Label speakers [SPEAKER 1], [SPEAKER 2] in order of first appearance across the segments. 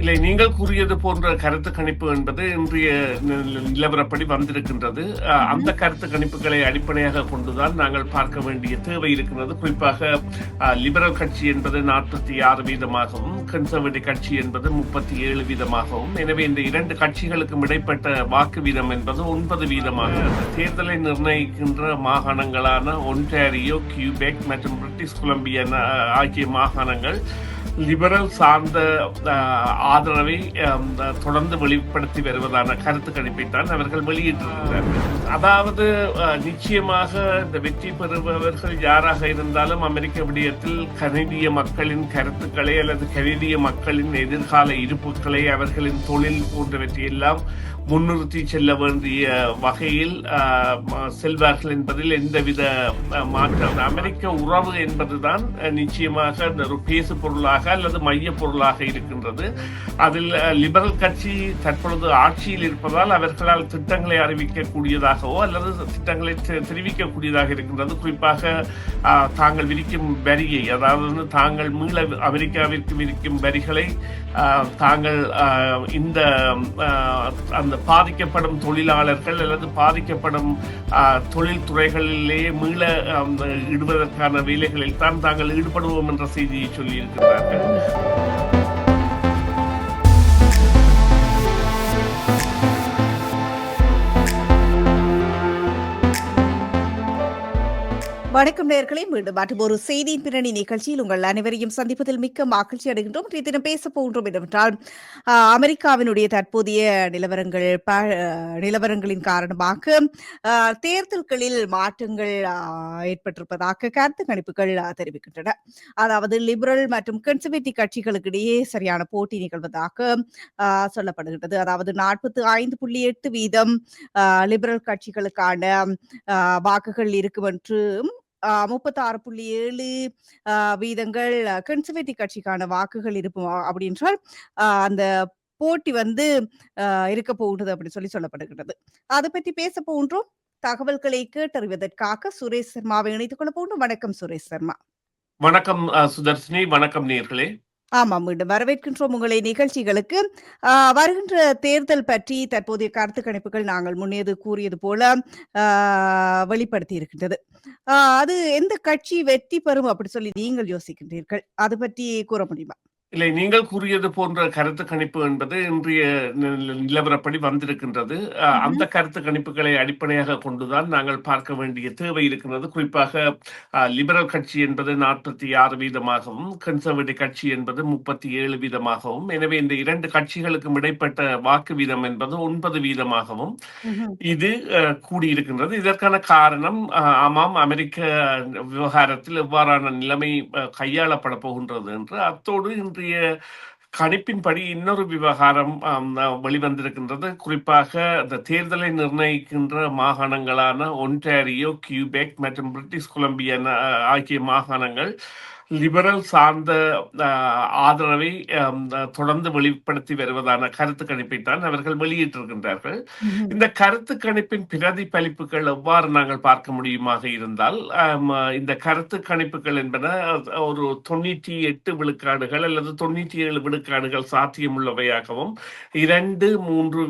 [SPEAKER 1] இல்லை நீங்கள் கூறியது போன்ற கருத்து கணிப்பு என்பது இன்றைய நிலவரப்படி வந்திருக்கின்றது அந்த கருத்து கணிப்புகளை அடிப்படையாக கொண்டுதான் நாங்கள் பார்க்க வேண்டிய தேவை இருக்கின்றது குறிப்பாக லிபரல் கட்சி என்பது நாற்பத்தி ஆறு வீதமாகவும் கன்சர்வேட்டிவ் கட்சி என்பது முப்பத்தி ஏழு வீதமாகவும் எனவே இந்த இரண்டு கட்சிகளுக்கும் இடைப்பட்ட வாக்கு வீதம் என்பது ஒன்பது வீதமாக தேர்தலை நிர்ணயிக்கின்ற மாகாணங்களான ஒன்டாரியோ கியூபெக் மற்றும் பிரிட்டிஷ் கொலம்பியா ஆகிய மாகாணங்கள் லிபரல் சார்ந்த ஆதரவை தொடர்ந்து வெளிப்படுத்தி வருவதான கருத்து கணிப்பை தான் அவர்கள் வெளியிட்டிருக்கிறார்கள் அதாவது நிச்சயமாக இந்த வெற்றி பெறுபவர்கள் யாராக இருந்தாலும் அமெரிக்க விடயத்தில் கனடிய மக்களின் கருத்துக்களை அல்லது கனடிய மக்களின் எதிர்கால இருப்புகளை அவர்களின் தொழில் போன்றவற்றையெல்லாம் முன்னிறுத்தி செல்ல வேண்டிய வகையில் செல்வார்கள் என்பதில் எந்தவித மாற்றம் அமெரிக்க உறவு என்பதுதான் நிச்சயமாக இந்த பேசு பொருளாக பொருளாக அல்லது மைய பொருளாக இருக்கின்றது அதில் லிபரல் கட்சி தற்பொழுது ஆட்சியில் இருப்பதால் அவர்களால் திட்டங்களை அறிவிக்கக்கூடியதாகவோ அல்லது திட்டங்களை தெரிவிக்கக்கூடியதாக இருக்கின்றது குறிப்பாக தாங்கள் விதிக்கும் வரியை அதாவது தாங்கள் மீள அமெரிக்காவிற்கு விதிக்கும் வரிகளை தாங்கள் இந்த அந்த பாதிக்கப்படும் தொழிலாளர்கள் அல்லது பாதிக்கப்படும் தொழில் துறைகளிலே மீள இடுவதற்கான வேலைகளில் தான் தாங்கள் ஈடுபடுவோம் என்ற செய்தியை சொல்லியிருக்கிறார்கள் happen.
[SPEAKER 2] வணக்கம் நேர்களை மீண்டும் மற்றும் ஒரு செய்தியின் பின்னணி நிகழ்ச்சியில் உங்கள் அனைவரையும் சந்திப்பதில் மிக்க மகிழ்ச்சி அடைகின்றோம் இன்றைய தினம் பேச போகின்றோம் என்னவென்றால் அமெரிக்காவினுடைய தற்போதைய நிலவரங்கள் நிலவரங்களின் காரணமாக தேர்தல்களில் மாற்றங்கள் ஏற்பட்டிருப்பதாக கருத்து கணிப்புகள் தெரிவிக்கின்றன அதாவது லிபரல் மற்றும் கன்சர்வேட்டிவ் கட்சிகளுக்கு இடையே சரியான போட்டி நிகழ்வதாக சொல்லப்படுகின்றது அதாவது நாற்பத்தி ஐந்து புள்ளி எட்டு வீதம் லிபரல் கட்சிகளுக்கான வாக்குகள் இருக்கும் என்றும் முப்பத்தி ஆறு புள்ளி ஏழு வீதங்கள் கன்சர்வேட்டிவ் கட்சிக்கான வாக்குகள் இருக்கும் அப்படின்றால் அந்த போட்டி வந்து இருக்க போகுது அப்படின்னு சொல்லி சொல்லப்படுகிறது அதை பற்றி பேச போன்றோம் தகவல்களை கேட்டறிவதற்காக சுரேஷ் சர்மாவை இணைத்துக் கொள்ள போன்றோம் வணக்கம் சுரேஷ் சர்மா
[SPEAKER 1] வணக்கம் சுதர்ஷினி வணக்கம் நேர்களே
[SPEAKER 2] ஆமாம் மீண்டும் வரவேற்கின்றோம் உங்களை நிகழ்ச்சிகளுக்கு வருகின்ற தேர்தல் பற்றி தற்போதைய கருத்து கணிப்புகள் நாங்கள் முன்னேது கூறியது போல வெளிப்படுத்தி இருக்கின்றது அது எந்த கட்சி வெற்றி பெறும் அப்படி சொல்லி நீங்கள் யோசிக்கின்றீர்கள் அது பற்றி கூற முடியுமா
[SPEAKER 1] இல்லை நீங்கள் கூறியது போன்ற கருத்து கணிப்பு என்பது இன்றைய நிலவரப்படி வந்திருக்கின்றது அந்த கருத்து கணிப்புகளை அடிப்படையாக கொண்டுதான் நாங்கள் பார்க்க வேண்டிய தேவை இருக்கின்றது குறிப்பாக லிபரல் கட்சி என்பது நாற்பத்தி ஆறு வீதமாகவும் கன்சர்வேட்டிவ் கட்சி என்பது முப்பத்தி ஏழு வீதமாகவும் எனவே இந்த இரண்டு கட்சிகளுக்கும் இடைப்பட்ட வாக்கு வீதம் என்பது ஒன்பது வீதமாகவும் இது கூடியிருக்கின்றது இதற்கான காரணம் ஆமாம் அமெரிக்க விவகாரத்தில் எவ்வாறான நிலைமை கையாளப்பட போகின்றது என்று அத்தோடு இன்றைய அவருடைய கணிப்பின்படி இன்னொரு விவகாரம் வெளிவந்திருக்கின்றது குறிப்பாக இந்த தேர்தலை நிர்ணயிக்கின்ற மாகாணங்களான ஒன்டாரியோ கியூபேக் மற்றும் பிரிட்டிஷ் கொலம்பியா ஆகிய மாகாணங்கள் லிபரல் சார்ந்த ஆதரவை தொடர்ந்து வெளிப்படுத்தி வருவதான கருத்து கணிப்பை தான் அவர்கள் வெளியிட்டிருக்கின்றார்கள் இந்த கருத்து கணிப்பின் பிரதிபலிப்புகள் எவ்வாறு நாங்கள் பார்க்க முடியுமாக இருந்தால் இந்த கருத்து கணிப்புகள் என்பன ஒரு தொண்ணூற்றி எட்டு விழுக்காடுகள் அல்லது தொண்ணூற்றி ஏழு விழுக்காடுகள் சாத்தியமுள்ளவையாகவும் இரண்டு மூன்று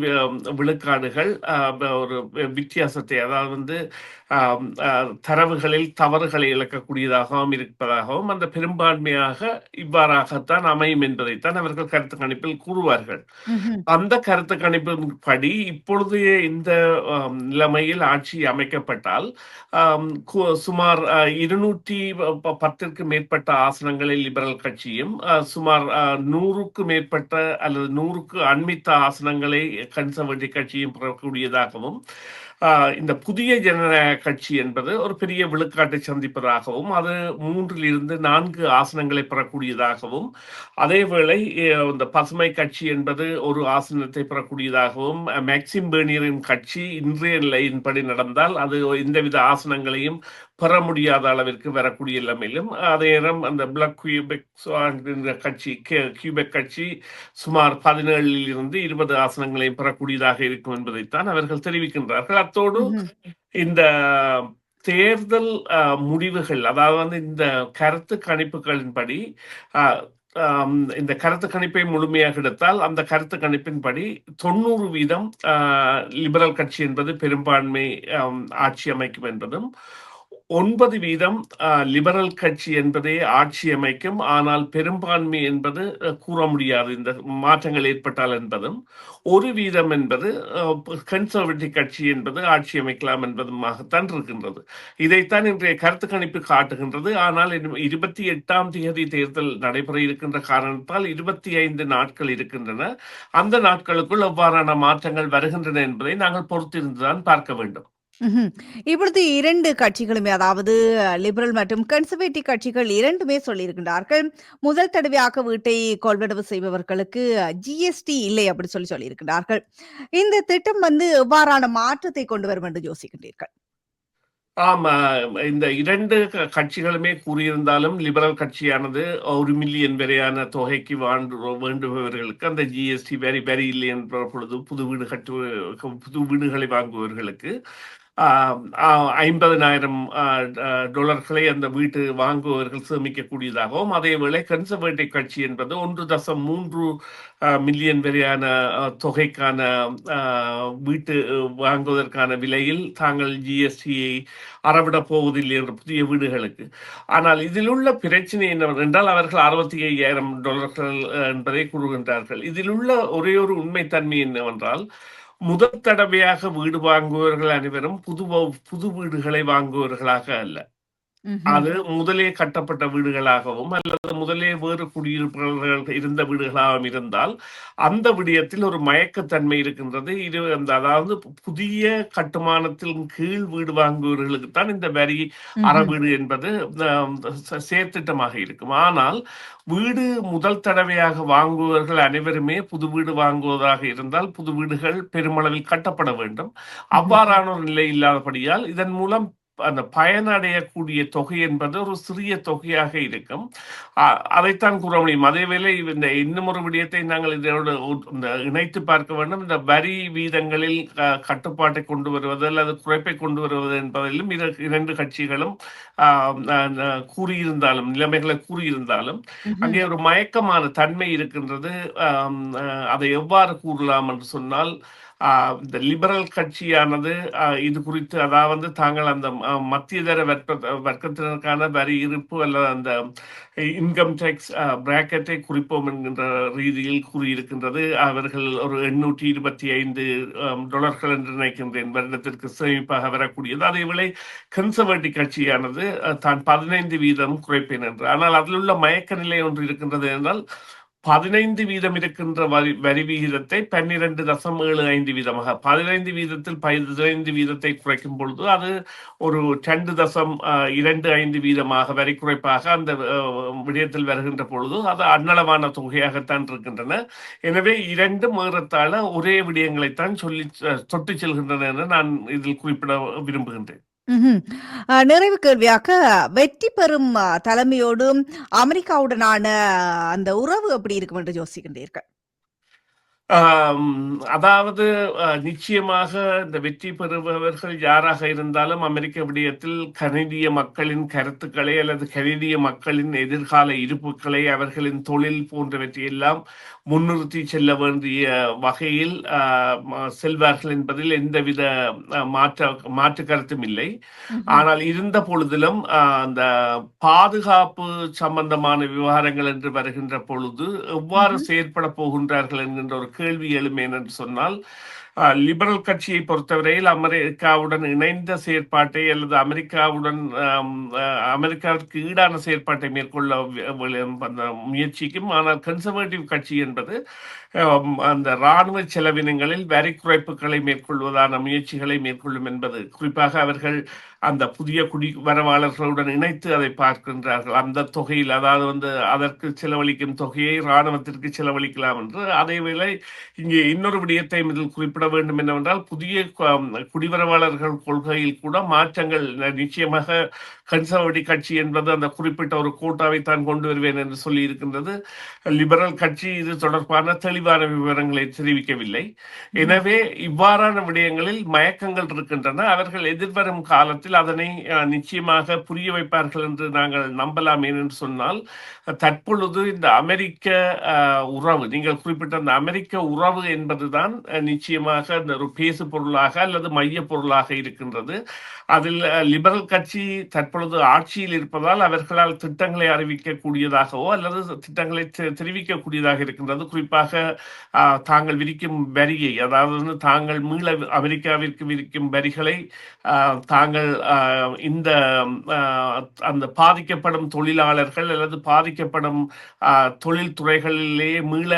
[SPEAKER 1] விழுக்காடுகள் ஒரு வித்தியாசத்தை அதாவது வந்து தரவுகளில் தவறுகளை இழக்கக்கூடியதாகவும் இருப்பதாகவும் அந்த பெரும்பான்மையாக இவ்வாறாகத்தான் அமையும் என்பதைத்தான் அவர்கள் கருத்து கணிப்பில் கூறுவார்கள் அந்த கருத்து கணிப்பின் படி இப்பொழுது இந்த நிலைமையில் ஆட்சி அமைக்கப்பட்டால் சுமார் இருநூற்றி பத்திற்கு மேற்பட்ட ஆசனங்களில் லிபரல் கட்சியும் சுமார் நூறுக்கு மேற்பட்ட அல்லது நூறுக்கு அண்மித்த ஆசனங்களை கன்சர்வேட்டிவ் கட்சியும் பெறக்கூடியதாகவும் இந்த புதிய ஜனநாயக கட்சி என்பது ஒரு பெரிய விழுக்காட்டை சந்திப்பதாகவும் அது மூன்றில் இருந்து நான்கு ஆசனங்களை பெறக்கூடியதாகவும் அதேவேளை இந்த பசுமை கட்சி என்பது ஒரு ஆசனத்தை பெறக்கூடியதாகவும் மேக்சிம் பேனியரின் கட்சி இன்றைய நிலையின்படி நடந்தால் அது எந்தவித ஆசனங்களையும் பெற முடியாத அளவிற்கு வரக்கூடிய நிலைமையிலும் அதே நேரம் அந்த பிளக் கியூபெக் கட்சி கியூபெக் கட்சி சுமார் பதினேழில் இருந்து இருபது ஆசனங்களையும் பெறக்கூடியதாக இருக்கும் என்பதைத்தான் அவர்கள் தெரிவிக்கின்றார்கள் அத்தோடு இந்த தேர்தல் முடிவுகள் அதாவது வந்து இந்த கருத்து கணிப்புகளின்படி இந்த கருத்து கணிப்பை முழுமையாக எடுத்தால் அந்த கருத்து கணிப்பின்படி தொண்ணூறு வீதம் லிபரல் கட்சி என்பது பெரும்பான்மை ஆட்சி அமைக்கும் என்பதும் ஒன்பது வீதம் லிபரல் கட்சி என்பதே ஆட்சி அமைக்கும் ஆனால் பெரும்பான்மை என்பது கூற முடியாது இந்த மாற்றங்கள் ஏற்பட்டால் என்பதும் ஒரு வீதம் என்பது கன்சர்வேட்டிவ் கட்சி என்பது ஆட்சி அமைக்கலாம் என்பதுமாகத்தான் இருக்கின்றது இதைத்தான் இன்றைய கருத்து கணிப்பு காட்டுகின்றது ஆனால் இருபத்தி எட்டாம் தேதி தேர்தல் நடைபெற இருக்கின்ற காரணத்தால் இருபத்தி ஐந்து நாட்கள் இருக்கின்றன அந்த நாட்களுக்குள் எவ்வாறான மாற்றங்கள் வருகின்றன என்பதை நாங்கள் பொறுத்திருந்துதான் பார்க்க வேண்டும்
[SPEAKER 2] இப்படி இப்பொழுது கட்சிகளுமே அதாவது லிபரல் மற்றும் கன்சர்வேட்டிவ் கட்சிகள் இரண்டுமே சொல்லியிருக்கின்றார்கள். முதல் தடவையாக வீட்டை கொள்வனவு செய்பவர்களுக்கு ஜிஎஸ்டி இல்லை அப்படி சொல்லி சொல்லியிருக்கிறார்கள். இந்த திட்டம் வந்து எவ்வாறான மாற்றத்தை கொண்டு வரும் என்று யோசிக்கின்றீர்கள்?
[SPEAKER 1] ஆமா. இந்த இரண்டு கட்சிகளுமே கூறியிருந்தாலும் லிபரல் கட்சியானது ஒரு மில்லியன் வரையான தொகைக்கு வாண்டு வேண்டுபவர்களுக்கு அந்த ஜிஎஸ்டி வரி வரி இல்லை என்ற பொழுது புது வீடு கட்டு புது வீடுகளை வாங்குபவர்களுக்கு ஐம்பதனாயிரம் டொலர்களை அந்த வீட்டு வாங்குபவர்கள் சேமிக்கக்கூடியதாகவும் அதேவேளை கன்சர்வேட்டிவ் கட்சி என்பது ஒன்று தசம் மூன்று மில்லியன் வரையான தொகைக்கான வீட்டு வாங்குவதற்கான விலையில் தாங்கள் ஜிஎஸ்டியை அறவிடப் போவதில்லை என்ற புதிய வீடுகளுக்கு ஆனால் இதில் உள்ள பிரச்சனை என்னவென்றால் அவர்கள் அறுபத்தி ஐயாயிரம் டொலர்கள் என்பதை கூறுகின்றார்கள் இதில் உள்ள ஒரே ஒரு உண்மைத்தன்மை என்னவென்றால் முதல் தடவையாக வீடு வாங்குபவர்கள் அனைவரும் புது புது வீடுகளை வாங்குபவர்களாக அல்ல அது முதலே கட்டப்பட்ட வீடுகளாகவும் அல்லது முதலே வேறு குடியிருப்பாளர்கள் இருந்த வீடுகளாகவும் இருந்தால் அந்த விடயத்தில் ஒரு மயக்கத்தன்மை இருக்கின்றது இது அந்த அதாவது புதிய கட்டுமானத்தின் கீழ் வீடு வாங்குவவர்களுக்கு தான் இந்த வரி அறவீடு என்பது சேர்த்திட்டமாக இருக்கும் ஆனால் வீடு முதல் தடவையாக வாங்குபவர்கள் அனைவருமே புது வீடு வாங்குவதாக இருந்தால் புது வீடுகள் பெருமளவில் கட்டப்பட வேண்டும் அவ்வாறான ஒரு நிலை இல்லாதபடியால் இதன் மூலம் அந்த பயனடையக்கூடிய தொகை என்பது ஒரு சிறிய தொகையாக இருக்கும் அதைத்தான் கூற முடியும் அதேவேளை இந்த இன்னும் ஒரு விடயத்தை நாங்கள் இதோட இணைத்து பார்க்க வேண்டும் இந்த வரி வீதங்களில் கட்டுப்பாட்டை கொண்டு வருவது அல்லது குறைப்பை கொண்டு வருவது என்பதிலும் இரண்டு கட்சிகளும் கூறியிருந்தாலும் நிலைமைகளை கூறியிருந்தாலும் அங்கே ஒரு மயக்கமான தன்மை இருக்கின்றது அதை எவ்வாறு கூறலாம் என்று சொன்னால் இந்த லிபரல் கட்சியானது இது குறித்து அதாவது தாங்கள் அந்த மத்தியதர வர்க்க வர்க்கத்தினருக்கான வரி இருப்பு அல்லது அந்த இன்கம் டேக்ஸ் பிராக்கெட்டை குறிப்போம் என்கின்ற ரீதியில் கூறியிருக்கின்றது அவர்கள் ஒரு எண்ணூற்றி இருபத்தி ஐந்து டொலர்கள் என்று நினைக்கின்றேன் வருடத்திற்கு சேமிப்பாக வரக்கூடியது அதேவேளை கன்சர்வேட்டிவ் கட்சியானது தான் பதினைந்து வீதம் குறைப்பேன் என்று ஆனால் அதில் உள்ள மயக்க நிலை ஒன்று இருக்கின்றது என்றால் பதினைந்து வீதம் இருக்கின்ற வரி வரி விகிதத்தை பன்னிரண்டு தசம் ஏழு ஐந்து வீதமாக பதினைந்து வீதத்தில் பதினைந்து வீதத்தை குறைக்கும் பொழுது அது ஒரு ரெண்டு தசம் இரண்டு ஐந்து வீதமாக வரி குறைப்பாக அந்த விடயத்தில் வருகின்ற பொழுது அது அன்னளவான தொகையாகத்தான் இருக்கின்றன எனவே இரண்டு ஏறத்தாழ ஒரே விடயங்களைத்தான் சொல்லி தொட்டு செல்கின்றன என நான் இதில் குறிப்பிட விரும்புகின்றேன்
[SPEAKER 2] நிறைவு கேள்வியாக, வெற்றி பெறும் தலைமையோடும், அமெரிக்காவுடனான அந்த உறவு எப்படி இருக்கும் என்று யோசிக்கின்றீர்கள்?
[SPEAKER 1] அதாவது நிச்சயமாக இந்த வெற்றி பெறுபவர்கள் யாராக இருந்தாலும் அமெரிக்க விடயத்தில் கனடிய மக்களின் கருத்துக்களை அல்லது கனடிய மக்களின் எதிர்கால இருப்புக்களை அவர்களின் தொழில் போன்றவற்றையெல்லாம் முன்னிறுத்தி செல்ல வேண்டிய வகையில் செல்வார்கள் என்பதில் எந்தவித மாற்ற மாற்று கருத்தும் இல்லை ஆனால் இருந்த பொழுதிலும் அந்த பாதுகாப்பு சம்பந்தமான விவகாரங்கள் என்று வருகின்ற பொழுது எவ்வாறு செயற்பட போகின்றார்கள் என்கின்ற ஒரு கேள்வி எழும் என்று சொன்னால் லிபரல் கட்சியை பொறுத்தவரையில் அமெரிக்காவுடன் இணைந்த செயற்பாட்டை அல்லது அமெரிக்காவுடன் அமெரிக்காவிற்கு ஈடான செயற்பாட்டை மேற்கொள்ள முயற்சிக்கும் ஆனால் கன்சர்வேட்டிவ் கட்சி என்பது அந்த இராணுவ செலவினங்களில் வரி குறைப்புகளை மேற்கொள்வதான முயற்சிகளை மேற்கொள்ளும் என்பது குறிப்பாக அவர்கள் அந்த புதிய குடி வரவாளர்களுடன் இணைத்து அதை பார்க்கின்றார்கள் அந்த தொகையில் அதாவது வந்து அதற்கு செலவழிக்கும் தொகையை இராணுவத்திற்கு செலவழிக்கலாம் என்று அதேவேளை இங்கே இன்னொரு விடயத்தையும் இதில் குறிப்பிட வேண்டும் என்னவென்றால் புதிய குடிவரவாளர்கள் கொள்கையில் கூட மாற்றங்கள் நிச்சயமாக கன்சர்வேட்டிவ் கட்சி என்பது அந்த குறிப்பிட்ட ஒரு கூட்டாவை தான் கொண்டு வருவேன் என்று சொல்லி இருக்கின்றது லிபரல் கட்சி இது தொடர்பான தெளிவான விவரங்களை தெரிவிக்கவில்லை எனவே இவ்வாறான விடயங்களில் மயக்கங்கள் இருக்கின்றன அவர்கள் எதிர்வரும் காலத்தில் அதனை நிச்சயமாக புரிய வைப்பார்கள் என்று நாங்கள் நம்பலாம் ஏனென்று சொன்னால் தற்பொழுது இந்த அமெரிக்க உறவு நீங்கள் குறிப்பிட்ட அந்த அமெரிக்க உறவு என்பதுதான் நிச்சயமாக ஒரு பேசு பொருளாக அல்லது மைய பொருளாக இருக்கின்றது அதில் லிபரல் கட்சி தற்பொழுது ஆட்சியில் இருப்பதால் அவர்களால் திட்டங்களை அறிவிக்கக்கூடியதாகவோ அல்லது திட்டங்களை தெரிவிக்கக்கூடியதாக இருக்கின்றது குறிப்பாக தாங்கள் விதிக்கும் வரியை அதாவது தாங்கள் மீள அமெரிக்காவிற்கு விதிக்கும் வரிகளை தாங்கள் இந்த அந்த பாதிக்கப்படும் தொழிலாளர்கள் அல்லது பாதிக்கப்படும் தொழில்துறைகளிலே மீள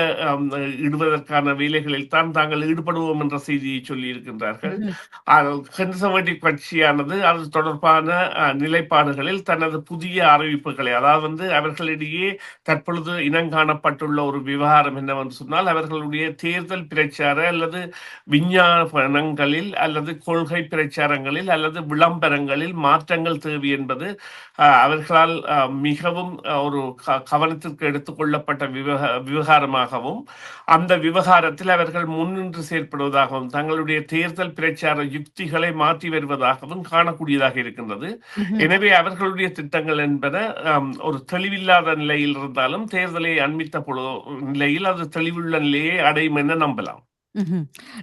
[SPEAKER 1] இடுவதற்கான வேலைகளில் தான் தாங்கள் ஈடுபடுவோம் என்ற செய்தியை இருக்கின்றார்கள் கன்சர்வேட்டிவ் கட்சியானது அது தொடர்பான நிலைப்பாடுகளில் தனது புதிய அறிவிப்புகளை அதாவது வந்து அவர்களிடையே தற்பொழுது இனங்காணப்பட்டுள்ள ஒரு விவகாரம் என்னவென்று சொன்னால் அவர்களுடைய தேர்தல் பிரச்சார அல்லது விஞ்ஞானங்களில் அல்லது கொள்கை பிரச்சாரங்களில் அல்லது விளம்பர நிலப்பரங்களில் மாற்றங்கள் தேவை என்பது அவர்களால் மிகவும் ஒரு கவனத்திற்கு எடுத்துக்கொள்ளப்பட்ட விவக விவகாரமாகவும் அந்த விவகாரத்தில் அவர்கள் முன்னின்று செயற்படுவதாகவும் தங்களுடைய தேர்தல் பிரச்சார யுக்திகளை மாற்றி வருவதாகவும் காணக்கூடியதாக இருக்கின்றது எனவே அவர்களுடைய திட்டங்கள் என்பன ஒரு தெளிவில்லாத நிலையில் இருந்தாலும் தேர்தலை அண்மித்த நிலையில் அது தெளிவுள்ள நிலையை அடையும் என நம்பலாம்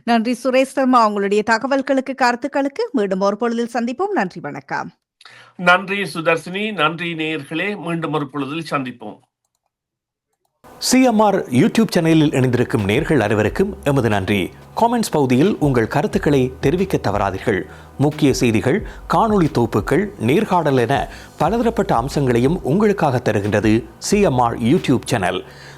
[SPEAKER 2] நன்றி சுரேஷ் சர்மா உங்களுடைய தகவல்களுக்கு, கருத்துக்களுக்கு மீண்டும் ஒரு பொழுதில் சந்திப்போம். நன்றி, வணக்கம்.
[SPEAKER 1] நன்றி சுதர்சினி. நன்றி நேயர்களே. மீண்டும் ஒரு பொழுதில் சந்திப்போம்.
[SPEAKER 3] சிஎம்ஆர் யூடியூப் சேனலில் இணைந்திருக்கும் நேர்கள் அனைவருக்கும் எமது நன்றி. காமெண்ட்ஸ் பகுதியில் உங்கள் கருத்துக்களை தெரிவிக்க தவறாதீர்கள். முக்கிய செய்திகள், காணொளி தொகுப்புகள், நேர்காணல் என பலதரப்பட்ட அம்சங்களையும் உங்களுக்காக தருகின்றது சிஎம்ஆர் யூடியூப் சேனல்.